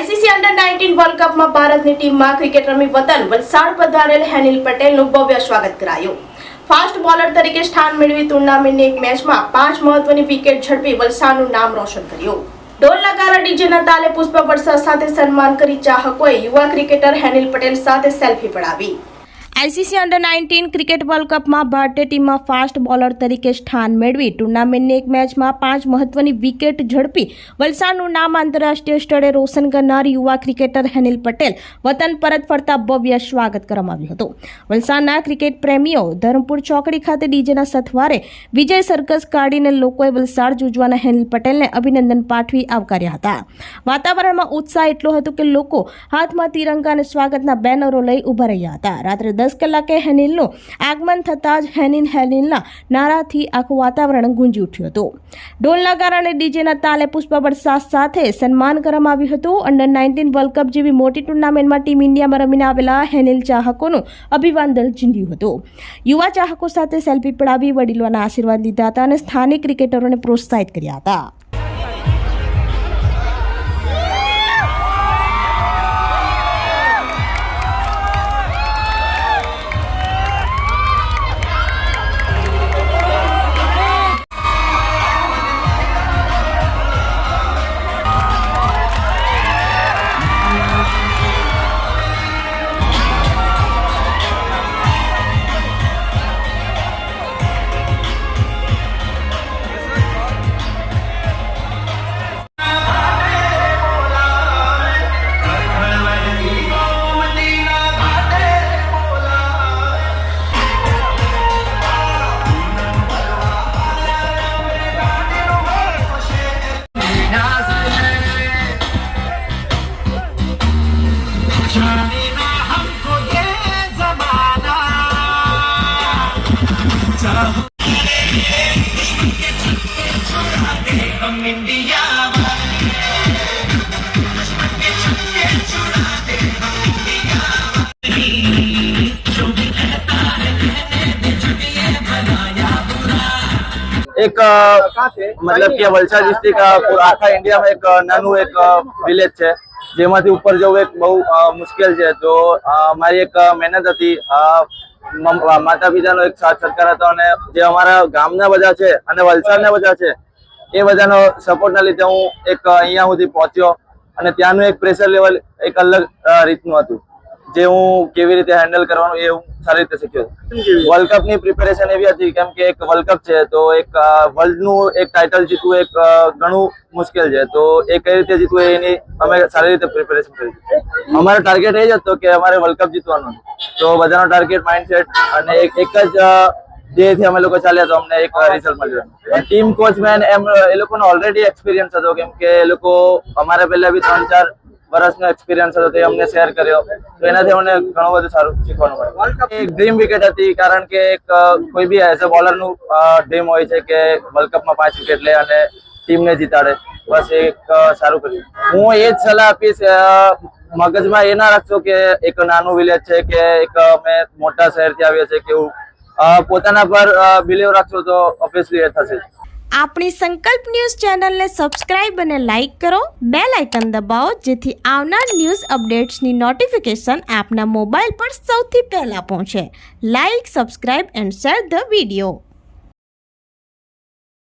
ICC under nineteen world કપમાં ભારતની ટીમમાં ક્રિકેટ રમી વતન વલસાડ પધારેલ હેનિલ પટેલનું ભવ્ય સ્વાગત કરાયું. ફાસ્ટ બોલર તરીકે સ્થાન મેળવી ટુર્નામેન્ટની એક મેચમાં પાંચ મહત્વની વિકેટ ઝડપી વલસાડનું નામ રોશન કર્યું. ઢોલ નગારા ડીજેના તાલે પુષ્પ વર્ષા સાથે સન્માન કરી ચાહકોએ યુવા ક્રિકેટર હેનિલ પટેલ સાથે સેલ્ફી પડાવી. ICC under nineteen cricket world કપમાં ભારતીય ટીમમાં ફાસ્ટ બોલર તરીકે સ્થાન મેળવી. ટુર્નામેન્ટની એક મેચમાં પાંચ મહત્વની વિકેટ ઝડપી. વલસાડનું નામ આંતરરાષ્ટ્રીય સ્તરે રોશન કરનાર યુવા ક્રિકેટર હેનિલ પટેલ વતન પરત ફરતા ભવ્ય સ્વાગત કરવામાં આવ્યું હતું. વલસાડના ક્રિકેટ પ્રેમીઓ ધરમપુર ચોકડી ખાતે ડીજેના સથવારે વિજય સર્કસ કાઢીને લોકોએ વલસાડ જુજવાના હેનિલ પટેલને અભિનંદન પાઠવી આવકાર્યા હતા. વાતાવરણમાં ઉત્સાહ એટલો હતો કે લોકો હાથમાં તિરંગા અને સ્વાગતના બેનરો લઈ ઊભા રહ્યા હતા. રાત્રે દસ કલાકે હેનિલનું આગમન થતાં જ હેનિલ હેનિલના નારાથી આખું વાતાવરણ ગુંજી ઉઠ્યું હતું. ઢોલના કારણે ડીજેના તાલે પુષ્પ વર્ષા સાથે સન્માન કરવામાં આવ્યું હતું. અંડર નાઇન્ટીન વર્લ્ડ કપ જેવી મોટી ટુર્નામેન્ટમાં ટીમ ઇન્ડિયામાં રમીને આવેલા હેનિલ ચાહકોનું અભિવાદન ઝીંડ્યું હતું. યુવા ચાહકો સાથે સેલ્ફી પડાવી વડીલોના આશીર્વાદ લીધા હતા અને સ્થાનિક ક્રિકેટરોને પ્રોત્સાહિત કર્યા હતા. એક મતલબ કે વલસાડ ડિસ્ટ્રિક્ટ આખા ઇન્ડિયામાં એક નાનું એક વિલેજ છે. જેમાંથી ઉપર જવું એક બહુ મુશ્કેલ છે. તો મારી એક મહેનત હતી. માતા પિતાનો એક સાથ સત્કાર હતો અને જે અમારા ગામના બધા છે અને વલસાડના બધા છે એ બધાનો સપોર્ટના લીધે હું એક અહીંયા સુધી પહોંચ્યો અને ત્યાંનું એક પ્રેશર લેવલ એક અલગ રીતનું હતું. જે હું કેવી રીતે હેન્ડલ કરવાનું એ હું સારી રીતે શીખ્યો વર્લ્ડ કપની પ્રિપેરેશન એવી હતી કેમ કે એક વર્લ્ડ કપ છે તો એક વર્લ્ડનું એક ટાઇટલ જીતવું એક ઘણું મુશ્કેલ છે. તો એ કઈ રીતે જીતવું એની અમે સારી રીતે પ્રિપેરેશન કરી અમારો ટાર્ગેટ એ જ હતો કે અમારે વર્લ્ડ કપ જીતવાનું તો બધાનો ટાર્ગેટ માઇન્ડસેટ અને એક એક જ ધ્યેયથી અમે લોકો ચાલ્યા તો અમને એક રિઝલ્ટ મળ્યું. ટીમ કોચમેન એમ એ લોકોનો ઓલરેડી એક્સપિરિયન્સ હતો કેમ કે એ લોકો અમારા પહેલા બી ત્રણ ચાર વર્ષનો એક્સપિરિયન્સ હતો તે અમને શેર કર્યો. તો એનાથી અમને ઘણું બધું સારું શીખવાનું મળ્યું. એક ડ્રીમ વિકેટ હતી કારણ કે એક કોઈ બી એઝ અ બોલરનું ડ્રીમ હોય છે કે વર્લ્ડ કપમાં પાંચ વિકેટ લે અને ટીમને જીતાડે. બસ એક સારું કર્યું. હું એ જ સલાહ આપીશ મગજમાં એ ના રાખશો કે એક નાનું વિલેજ છે કે એક અમે મોટા શહેરથી આવીએ છીએ કે એવું પોતાના પર બિલીવ રાખશો તો ઓબ્વિયસલી એ થશે. આપણી સંકલ્પ ન્યૂઝ ચેનલને સબસ્ક્રાઇબ અને લાઇક કરો. બે લાઇકન દબાવો, જેથી આવનાર ન્યૂઝ અપડેટ્સની નોટિફિકેશન આપના મોબાઈલ પર સૌથી પહેલા પહોંચે. Like subscribe and share the video